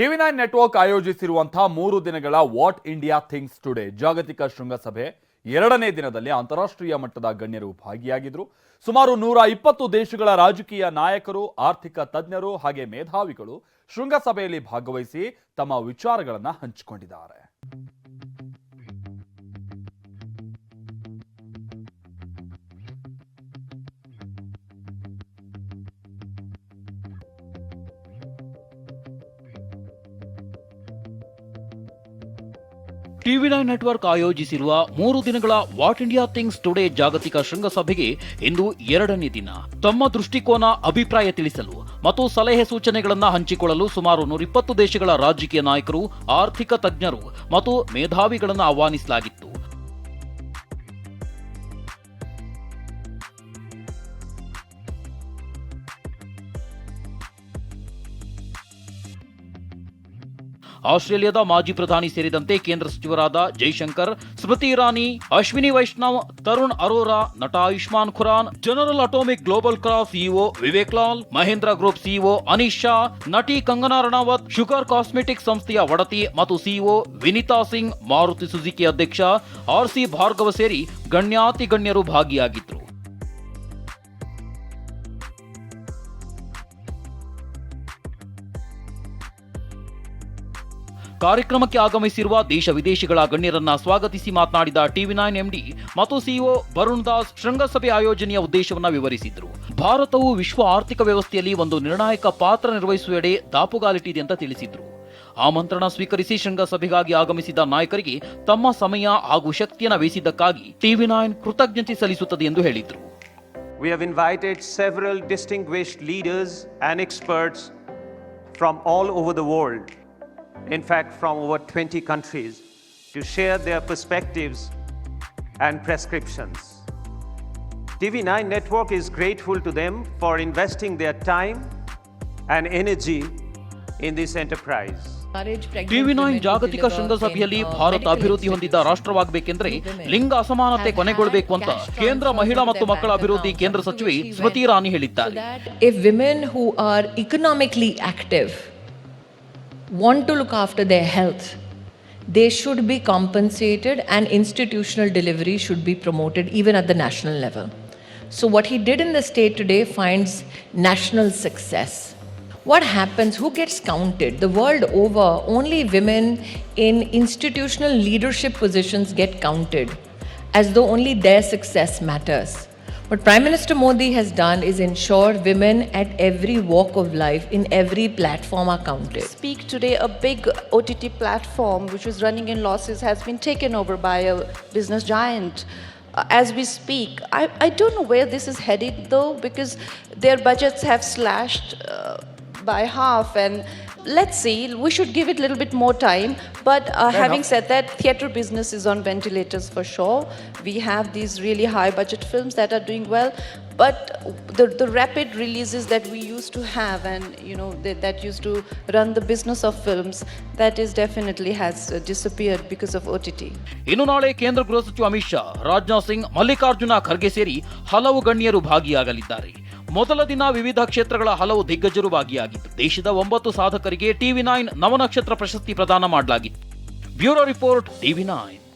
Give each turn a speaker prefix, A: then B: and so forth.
A: TV nine network ಆಯೋಜಿಸಿರುವಂತಹ ಮೂರು ದಿನಗಳ what India things today ಜಾಗತಿಕ ಶೃಂಗಸಭೆ ಎರಡನೇ ದಿನದಲ್ಲಿ ಅಂತಾರಾಷ್ಟ್ರೀಯ ಮಟ್ಟದ ಗಣ್ಯರು ಭಾಗಿಯಾಗಿದ್ರು. ಸುಮಾರು ನೂರ ಇಪ್ಪತ್ತು ದೇಶಗಳ ರಾಜಕೀಯ ನಾಯಕರು, ಆರ್ಥಿಕ ತಜ್ಞರು ಹಾಗೆ ಮೇಧಾವಿಗಳು ಶೃಂಗಸಭೆಯಲ್ಲಿ ಭಾಗವಹಿಸಿ ತಮ್ಮ ವಿಚಾರಗಳನ್ನು ಹಂಚಿಕೊಂಡಿದ್ದಾರೆ.
B: ಟಿವಿ ನೈನ್ ನೆಟ್ವರ್ಕ್ ಆಯೋಜಿಸಿರುವ ಮೂರು ದಿನಗಳ ವಾಟ್ ಇಂಡಿಯಾ ಥಿಂಗ್ಸ್ ಟುಡೇ ಜಾಗತಿಕ ಶೃಂಗಸಭೆಗೆ ಇಂದು ಎರಡನೇ ದಿನ. ತಮ್ಮ ದೃಷ್ಟಿಕೋನ, ಅಭಿಪ್ರಾಯ ತಿಳಿಸಲು ಮತ್ತು ಸಲಹೆ ಸೂಚನೆಗಳನ್ನು ಹಂಚಿಕೊಳ್ಳಲು ಸುಮಾರು ನೂರಿಪ್ಪತ್ತು ದೇಶಗಳ ರಾಜಕೀಯ ನಾಯಕರು, ಆರ್ಥಿಕ ತಜ್ಞರು ಮತ್ತು ಮೇಧಾವಿಗಳನ್ನು ಆಹ್ವಾನಿಸಲಾಗಿತ್ತು. ಆಸ್ಟ್ರೇಲಿಯಾದ ಮಾಜಿ ಪ್ರಧಾನಿ ಸೇರಿದಂತೆ ಕೇಂದ್ರ ಸಚಿವರಾದ ಜೈಶಂಕರ್, ಸ್ಮೃತಿ ಇರಾನಿ, ಅಶ್ವಿನಿ ವೈಷ್ಣವ್, ತರುಣ್ ಅರೋರಾ, ನಟ Ayushmann Khurana, General Atomics global ಕ್ರಾಫ್ CEO Vivek Lal, Mahindra group CEO Anish Shah, ನಟಿ ಕಂಗನಾ ರಣಾವತ್, ಶುಗರ್ ಕಾಸ್ಮೆಟಿಕ್ ಸಂಸ್ಥೆಯ ಒಡತಿ ಮತ್ತು ಸಿಇಒ ವಿನಿತಾ ಸಿಂಗ್, ಮಾರುತಿ ಸುಜುಕಿ ಅಧ್ಯಕ್ಷ ಆರ್ ಸಿ ಭಾರ್ಗವ ಸೇರಿ ಗಣ್ಯಾತಿ ಗಣ್ಯರು ಭಾಗಿಯಾಗಿದ್ರು. ಕಾರ್ಯಕ್ರಮಕ್ಕೆ ಆಗಮಿಸಿರುವ ದೇಶ ವಿದೇಶಗಳ ಗಣ್ಯರನ್ನ ಸ್ವಾಗತಿಸಿ ಮಾತನಾಡಿದ ಟಿವಿ ನೈನ್ ಎಂಡಿ ಮತ್ತು ಸಿಇಒ ವರುಣ್ ದಾಸ್ ಶೃಂಗಸಭೆ ಆಯೋಜನೆಯ ಉದ್ದೇಶವನ್ನ ವಿವರಿಸಿದ್ರು. ಭಾರತವು ವಿಶ್ವ ಆರ್ಥಿಕ ವ್ಯವಸ್ಥೆಯಲ್ಲಿ ಒಂದು ನಿರ್ಣಾಯಕ ಪಾತ್ರ ನಿರ್ವಹಿಸುವೆಡೆ ದಾಪುಗಾಲಿಟ್ಟಿದೆ ಅಂತ ತಿಳಿಸಿದ್ರು. ಆಮಂತ್ರಣ ಸ್ವೀಕರಿಸಿ ಶೃಂಗಸಭೆಗಾಗಿ ಆಗಮಿಸಿದ ನಾಯಕರಿಗೆ ತಮ್ಮ ಸಮಯ ಹಾಗೂ ಶಕ್ತಿಯನ್ನು ವಹಿಸಿದ್ದಕ್ಕಾಗಿ ಟಿವಿ ನೈನ್ ಕೃತಜ್ಞತೆ ಸಲ್ಲಿಸುತ್ತದೆ ಎಂದು ಹೇಳಿದ್ರು.
C: We have invited several distinguished leaders and experts from all over the world, in fact, from over 20 countries, to share their perspectives and prescriptions. TV9 Network is grateful to them for investing their time and energy in this enterprise.
B: TV nine ಜಾಗತಿಕ ಶೃಂಗಸಭೆಯಲ್ಲಿ ಭಾರತ ಅಭಿವೃದ್ಧಿ ಹೊಂದಿದ ರಾಷ್ಟ್ರವಾಗಬೇಕೆಂದ್ರೆ ಲಿಂಗ ಅಸಮಾನತೆ ಕೊನೆಗೊಳ್ಳಬೇಕು ಅಂತ ಕೇಂದ್ರ ಮಹಿಳಾ ಮತ್ತು ಮಕ್ಕಳ ಅಭಿವೃದ್ಧಿ ಕೇಂದ್ರ ಸಚಿವೆ ಸ್ಮೃತಿ ಇರಾನಿ ಹೇಳಿದ್ದಾರೆ
D: if women who are economically active want to look after their health, they should be compensated and institutional delivery should be promoted even at the national level. So, what he did in the state today finds national success. What happens? Who gets counted? The world over, only women in institutional leadership positions get counted as though only their success matters. What Prime Minister Modi has done is ensure women at every walk of life, in every platform, are counted.
E: speak today, a big OTT platform which was running in losses has been taken over by a business giant. Uh, as we speak, I, I don't know where this is headed though, because their budgets have slashed uh, by half. And let's see, we should give it a little bit more time. But uh, having said that, theatre business is on ventilators for sure. We have these really high budget films that are doing well. But the, the rapid releases that we used to have and you know that, that used to run the business of films that is definitely has uh, disappeared because of OTT.
B: ಇನ್ನು ನಾಳೆ ಕೇಂದ್ರ ಗೃಹ ಸಚಿವ ಅಮಿತ್ ಶಾ ರಾಜನಾಥ್ ಸಿಂಗ್ ಮಲ್ಲಿಕಾರ್ಜುನ ಖರ್ಗೆ ಸೇರಿ ಹಲವು ಗಣ್ಯರು ಭಾಗಿಯಾಗಲಿದ್ದಾರೆ ಮೊದಲ ದಿನ ವಿವಿಧ ಕ್ಷೇತ್ರಗಳ ಹಲವು ದಿಗ್ಗಜರು ಭಾಗಿಯಾಗಿದ್ದು ದೇಶದ ಒಂಬತ್ತು ಸಾಧಕರಿಗೆ ಟಿವಿ ನೈನ್ ನವನಕ್ಷತ್ರ ಪ್ರಶಸ್ತಿ ಪ್ರದಾನ ಮಾಡಲಾಗಿತ್ತು. Bureau report TV nine.